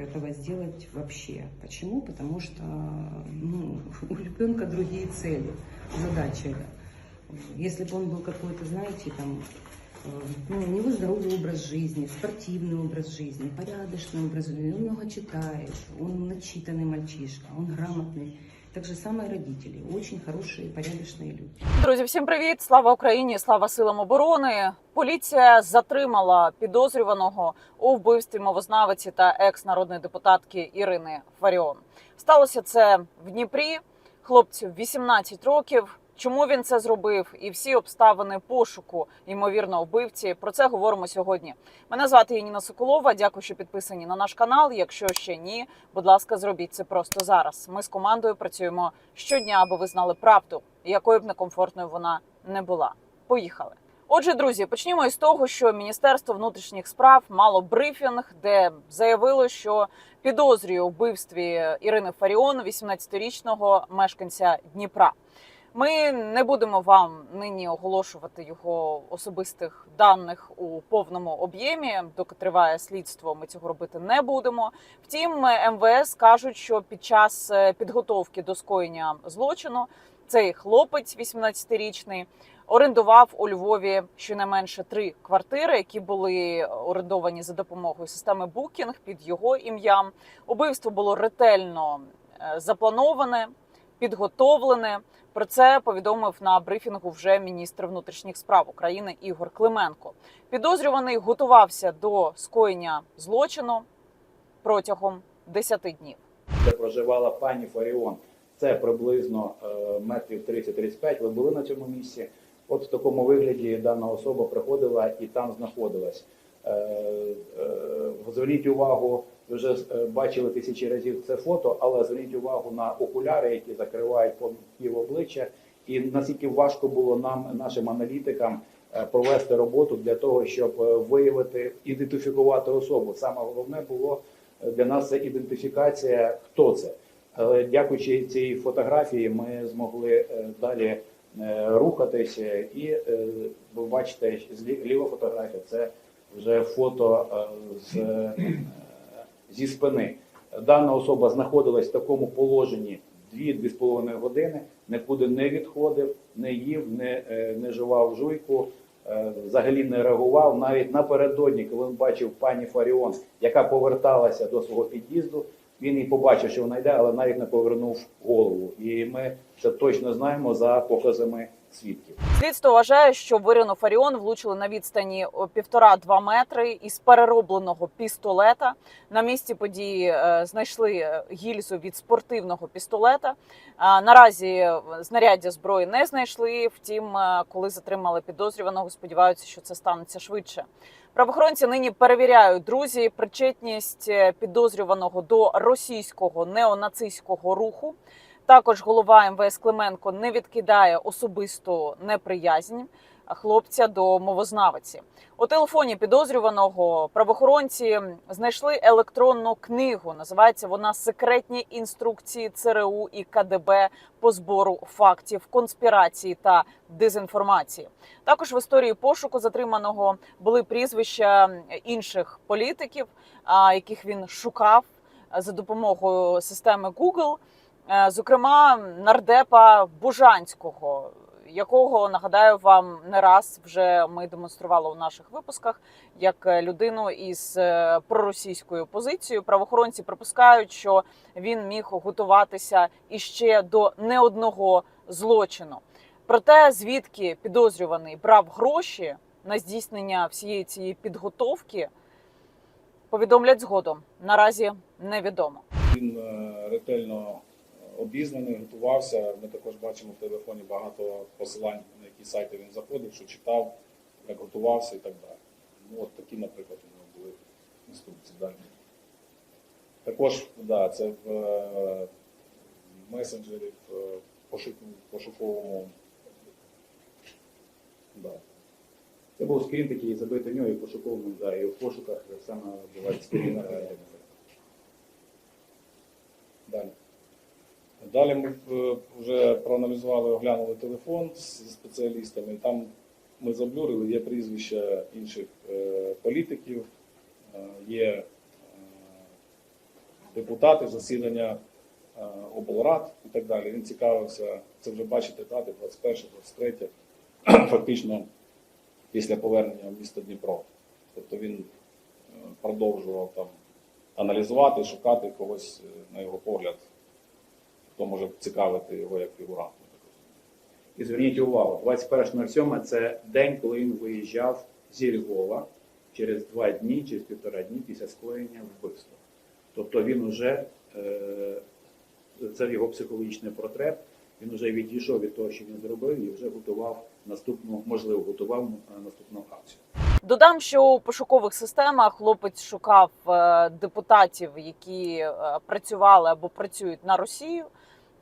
этого сделать вообще. Почему? Потому что ну, у ребенка другие цели, задачи. Если бы он был какой-то, знаете, там, э, ну, у него здоровый образ жизни, спортивный образ жизни, порядочный образ жизни, он много читает, он начитанный мальчишка, он грамотный. Так же самое родители, очень хорошие, порядочные люди. Друзі, всім привіт! Слава Україні! Слава силам оборони! Поліція затримала підозрюваного у вбивстві мовознавиці та екс-народної депутатки Ірини Фаріон. Сталося це в Дніпрі. Хлопцю 18 років. Чому він це зробив? І всі обставини пошуку ймовірного вбивці. Про це говоримо сьогодні. Мене звати Яніна Соколова. Дякую, що підписані на наш канал. Якщо ще ні, будь ласка, зробіть це просто зараз. Ми з командою працюємо щодня, аби ви знали правду, якою б некомфортною вона не була. Поїхали. Отже, друзі, почнімо із того, що Міністерство внутрішніх справ мало брифінг, де заявило, що підозрює у вбивстві Ірини Фаріон, 18-річного мешканця Дніпра. Ми не будемо вам нині оголошувати його особистих даних у повному об'ємі. Доки триває слідство, ми цього робити не будемо. Втім, МВС кажуть, що під час е, підготовки до скоєння злочину цей хлопець, 18-річний, орендував у Львові щонайменше три квартири, які були орендовані за допомогою системи Booking під його ім'ям. Убивство було ретельно е, заплановане, підготовлене. Про це повідомив на брифінгу вже міністр внутрішніх справ України Ігор Клименко. Підозрюваний готувався до скоєння злочину протягом 10 днів. де проживала пані Фаріон. Це приблизно е, метрів 30-35. Ви були на цьому місці. От в такому вигляді дана особа приходила і там знаходилась. Зверніть увагу, ви вже е, бачили тисячі разів це фото, але зверніть увагу на окуляри, які закривають пів обличчя, і наскільки важко було нам, нашим аналітикам, е, провести роботу для того, щоб е, виявити, ідентифікувати особу. Саме головне було для нас це ідентифікація, хто це. Дякуючи цій фотографії, ми змогли далі рухатися. І ви бачите, ліва фотографія це вже фото е, з, е, зі спини. Дана особа знаходилась в такому положенні 2-2,5 години, нікуди не відходив, не їв, не, е, не жував жуйку, взагалі не реагував. Навіть напередодні, коли він бачив пані Фаріон, яка поверталася до свого під'їзду, він і побачив, що вона йде, але навіть не повернув голову. І ми це точно знаємо за показами свідків. Слідство вважає, що в Ірину Фаріон влучили на відстані півтора-два метри із переробленого пістолета. На місці події е, знайшли е, гільзу від спортивного пістолета. Наразі е, знаряддя зброї не знайшли. Втім, коли затримали підозрюваного, сподіваються, що це станеться швидше. Правоохоронці нині перевіряють друзі причетність підозрюваного до російського неонацистського руху. Також голова МВС Клименко не відкидає особисту неприязнь хлопця до мовознавиці. У телефоні підозрюваного правоохоронці знайшли електронну книгу. Називається вона Секретні інструкції ЦРУ і КДБ по збору фактів конспірації та дезінформації. Також в історії пошуку затриманого були прізвища інших політиків, яких він шукав за допомогою системи Google. Е, зокрема нардепа Бужанського, якого нагадаю вам не раз вже ми демонстрували у наших випусках як е, людину із е, проросійською позицією. Правоохоронці припускають, що він міг готуватися іще до не одного злочину. Проте звідки підозрюваний брав гроші на здійснення всієї цієї підготовки, повідомлять згодом. Наразі невідомо. Він ретельно обізнаний, готувався. Ми також бачимо в телефоні багато посилань, на які сайти він заходив, що читав, як готувався і так далі. Ну, от такі, наприклад, у нього були інструкції далі. Також, да, це в е, месенджері, в пошуковому. Да. Це був скрін такий забитий в нього і пошуковий, да, і в пошуках саме бувають скрін. е, Далі. Далі ми е, вже проаналізували, оглянули телефон зі спеціалістами. Там ми заблюрили, є прізвища інших е, політиків, е, є депутати, засідання облрад і так далі. Він цікавився, це вже бачите, дати 21, 23, фактично після повернення в місто Дніпро. Тобто він продовжував там аналізувати, шукати когось, на його погляд, хто може цікавити його як фігурант. І зверніть увагу, 21.07 це день, коли він виїжджав зі Львова через два дні, через півтора дні після скоєння вбивства. Тобто він уже, е, це його психологічний портрет, він вже відійшов від того, що він зробив, і вже готував наступну, можливо, готував е, наступну акцію. Додам, що у пошукових системах хлопець шукав е, депутатів, які е, працювали або працюють на Росію,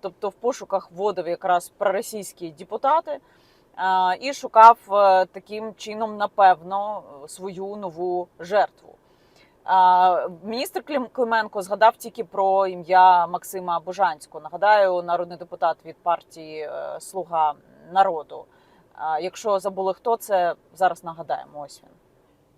тобто в пошуках вводив якраз проросійські депутати, е, і шукав таким чином, напевно, свою нову жертву. Міністр Клименко згадав тільки про ім'я Максима Божанського. Нагадаю, народний депутат від партії Слуга народу. Якщо забули хто це, зараз нагадаємо. Ось він.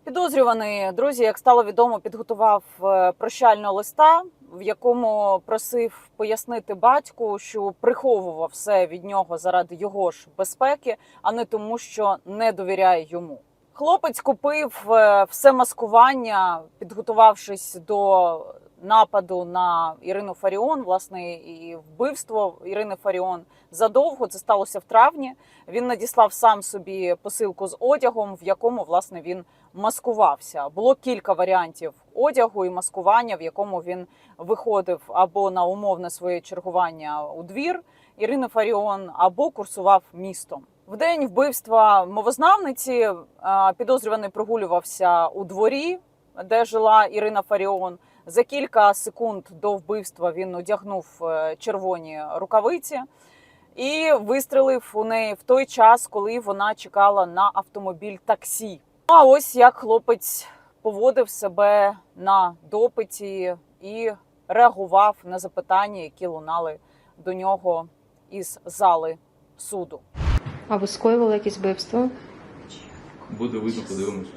Підозрюваний, друзі, як стало відомо, підготував е, прощального листа, в якому просив пояснити батьку, що приховував все від нього заради його ж безпеки, а не тому, що не довіряє йому. Хлопець купив е, все маскування, підготувавшись до нападу на Ірину Фаріон, власне, і вбивство Ірини Фаріон задовго. Це сталося в травні. Він надіслав сам собі посилку з одягом, в якому власне він маскувався. Було кілька варіантів одягу і маскування, в якому він виходив або на умовне своє чергування у двір Ірини Фаріон, або курсував містом. В день вбивства мовознавниці підозрюваний прогулювався у дворі, де жила Ірина Фаріон. За кілька секунд до вбивства він одягнув е, червоні рукавиці і вистрелив у неї в той час, коли вона чекала на автомобіль таксі. Ну, А ось як хлопець поводив себе на допиті і реагував на запитання, які лунали до нього із зали суду. А ви скоювали якесь вбивство? Буде видно, подивимось.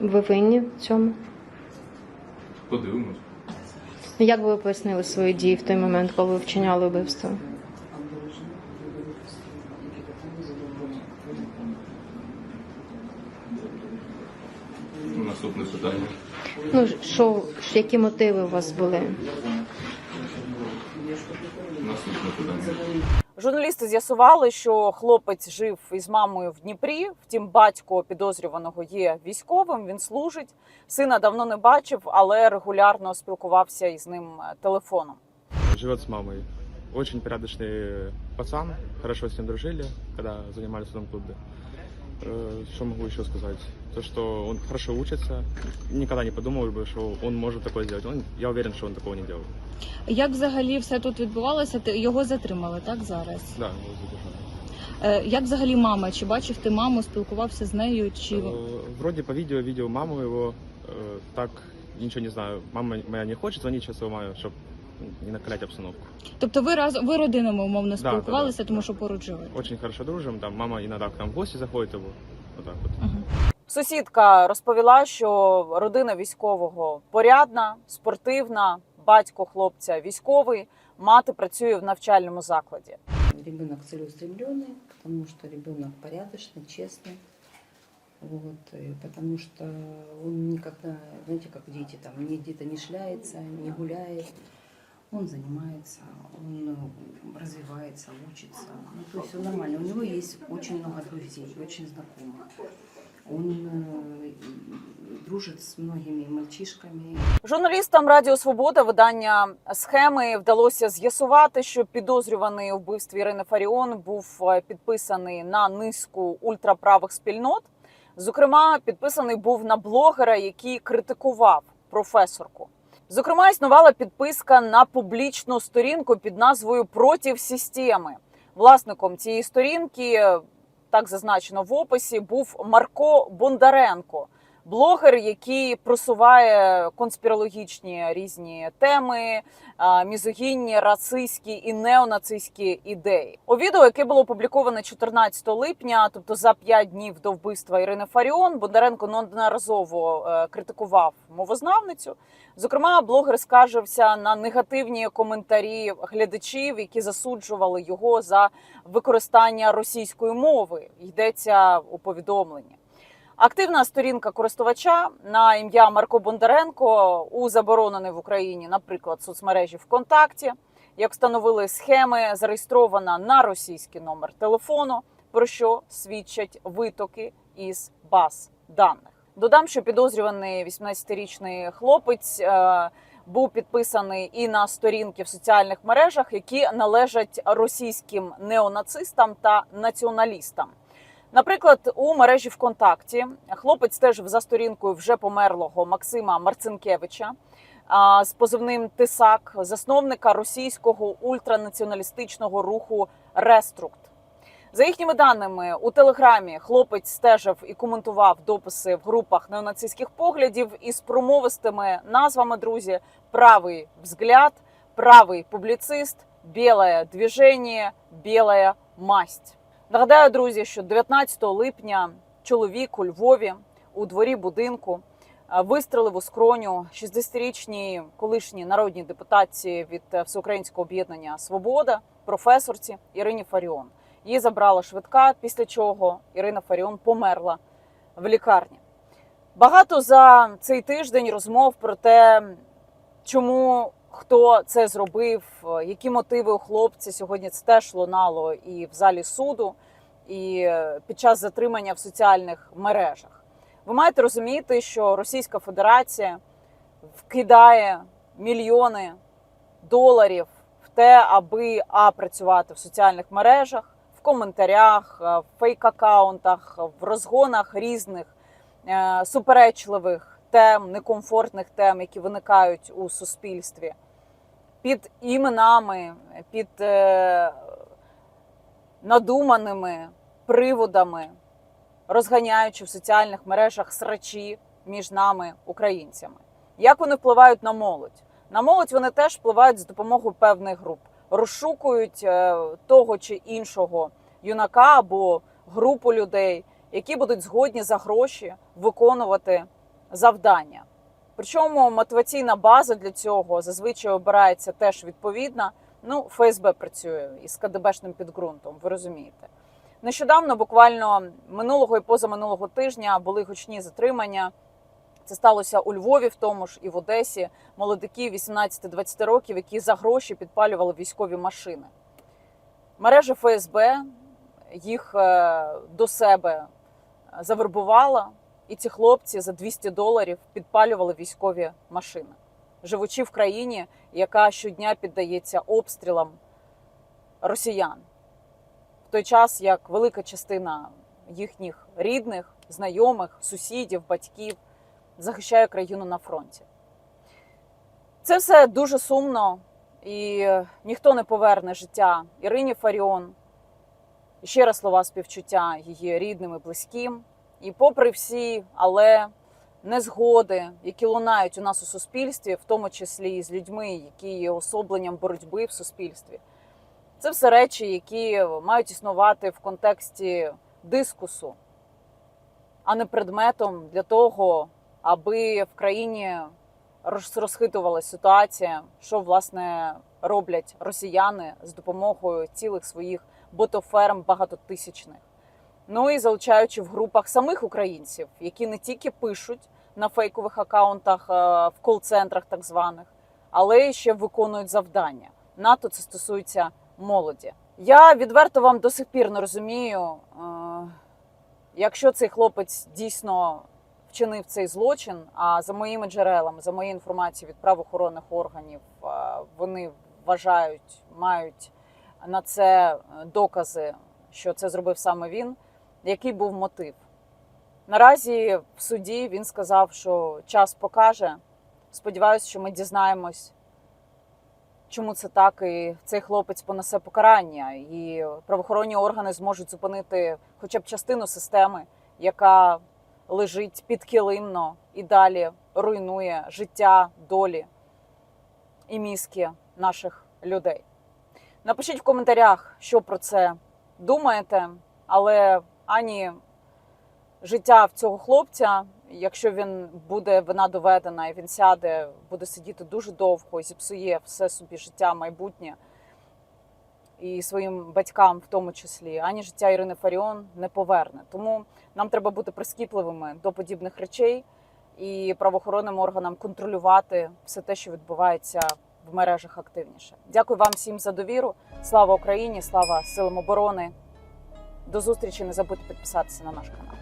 Ви винні в цьому? Подивимось. Ну, Як би ви пояснили свої дії в той момент, коли ви вчиняли вбивство? Наступне питання. Ну, що, які мотиви у вас були? Наступне питання. Журналісти з'ясували, що хлопець жив із мамою в Дніпрі. Втім, батько підозрюваного є військовим. Він служить. Сина давно не бачив, але регулярно спілкувався із ним е, телефоном. Живе з мамою. Очень порядочный пацан, хорошо с ним дружили, когда занимались в. Э, Что могу еще сказать? То, что он хорошо учится, никогда не подумал бы, что он может такое сделать. Он, я уверен, что он такого не делал. Як взагалі все тут відбувалося? Ти його затримали, так зараз? Да, его задержали. Е, як взагалі мама? Чи бачив ти маму, спілкувався з нею? Чи Э, Вроде по видео видел маму его, э, так ничего не знаю. Мама моя не хочет звонить сейчас его маме, чтобы не накалять обстановку. тобто ви разом ви родинами умовно Да, спілкувалися, да, да, тому да. що поруч жили? Очень хорошо дружим, там мама иногда к нам в гости заходит его. Вот так вот. Мгм. Сусідка розповіла, що родина військового порядна, спортивна, батько хлопця військовий, мати працює в навчальному закладі. Ребенок целеустремленный, потому что ребенок порядочный, честный. Вот, и потому что он никогда, знаете, как дети, там, не где-то не шляется, не гуляет. Он занимается, он э, развивается, учится. Ну, то есть он нормально. У него есть очень много друзей, очень знакомых. Он э, дружит с многими мальчишками. Журналістам Радіо Свобода видання схеми вдалося з'ясувати, що підозрюваний у вбивстві Ірини Фаріон був е, підписаний на низку ультраправих спільнот. Зокрема, підписаний був на блогера, який критикував професорку. Зокрема, існувала підписка на публічну сторінку під назвою Против системи. Власником цієї сторінки, так зазначено в описі, був Марко Бондаренко, блогер, який просуває конспірологічні різні теми, мізогінні, расистські і неонацистські ідеї. У відео, яке було опубліковане 14 липня, тобто за 5 днів до вбивства Ірини Фаріон, Бондаренко неодноразово е, критикував мовознавницю. Зокрема, блогер скаржився на негативні коментарі глядачів, які засуджували його за використання російської мови. Йдеться у повідомленні. Активна сторінка користувача на ім'я Марко Бондаренко у заборонений в Україні, наприклад, соцмережі ВКонтакті, як встановили схеми, зареєстрована на російський номер телефону, про що свідчать витоки із баз даних. Додам, що підозрюваний 18-річний хлопець е, був підписаний і на сторінки в соціальних мережах, які належать російським неонацистам та націоналістам. Наприклад, у мережі ВКонтакті хлопець стежив за сторінкою вже померлого Максима Марцинкевича з позивним Тисак, засновника російського ультранаціоналістичного руху Реструкт. За їхніми даними, у телеграмі хлопець стежив і коментував дописи в групах неонацистських поглядів із промовистими назвами друзі: правий взгляд, правий публіцист, біле движення, біла масть. Нагадаю, друзі, що 19 липня чоловік у Львові у дворі будинку е, вистрелив у скроню 60-річній колишній народній депутатці від е, Всеукраїнського об'єднання Свобода, професорці Ірині Фаріон. Її забрала швидка, після чого Ірина Фаріон померла в лікарні. Багато за цей тиждень розмов про те, чому хто це зробив, е, які мотиви у хлопця сьогодні це теж лунало і в залі суду, і під час затримання в соціальних мережах. Ви маєте розуміти, що Російська Федерація вкидає мільйони доларів в те, аби а працювати в соціальних мережах, в коментарях, е, в фейк-аккаунтах, в розгонах різних е, суперечливих тем, некомфортних тем, які виникають у суспільстві, під іменами, під е, надуманими приводами, розганяючи в соціальних мережах срачі між нами, українцями. Як вони впливають на молодь? На молодь вони теж впливають з допомогою певних груп, розшукують е, того чи іншого юнака або групу людей, які будуть згодні за гроші виконувати завдання. Причому мотиваційна база для цього зазвичай обирається теж відповідна. Ну, ФСБ працює із КДБшним підґрунтом, ви розумієте. Нещодавно, буквально минулого і позаминулого тижня, були гучні затримання. Це сталося у Львові, в тому ж і в Одесі. Молодиків 18-20 років, які за гроші підпалювали військові машини. Мережа ФСБ їх е, до себе завербувала, і ці хлопці за 200 доларів підпалювали військові машини, живучи в країні, яка щодня піддається обстрілам росіян. В той час як велика частина їхніх рідних, знайомих, сусідів, батьків захищає країну на фронті. Це все дуже сумно, і ніхто не поверне життя Ірині Фаріон. Ще раз слова співчуття її рідним і близьким. І попри всі, але незгоди, які лунають у нас у суспільстві, в тому числі і з людьми, які є особленням боротьби в суспільстві, це все речі, які мають існувати в контексті дискусу, а не предметом для того, аби в країні роз- розхитувалася ситуація, що власне роблять росіяни з допомогою цілих своїх ботоферм багатотисячних. Ну і залучаючи в групах самих українців, які не тільки пишуть на фейкових акаунтах е, в кол-центрах так званих, але ще виконують завдання. НАТО це стосується молоді. Я відверто вам до сих пір не розумію, е, якщо цей хлопець дійсно вчинив цей злочин. А за моїми джерелами, за моєю інформацією від правоохоронних органів, е, вони вважають, мають на це докази, що це зробив саме він. Який був мотив? Наразі в суді він сказав, що час покаже. Сподіваюся, що ми дізнаємось, чому це так, і цей хлопець понесе покарання, і правоохоронні органи зможуть зупинити хоча б частину системи, яка лежить підкилимно і далі руйнує життя, долі і мізки наших людей. Напишіть в коментарях, що про це думаєте, але ані життя в цього хлопця, якщо він буде вина доведена і він сяде, буде сидіти дуже довго і зіпсує все собі життя, майбутнє і своїм батькам, в тому числі, ані життя Ірини Фаріон не поверне. Тому нам треба бути прискіпливими до подібних речей і правоохоронним органам контролювати все те, що відбувається в мережах активніше. Дякую вам всім за довіру. Слава Україні! Слава силам оборони! До зустрічі! Не забудьте підписатися на наш канал.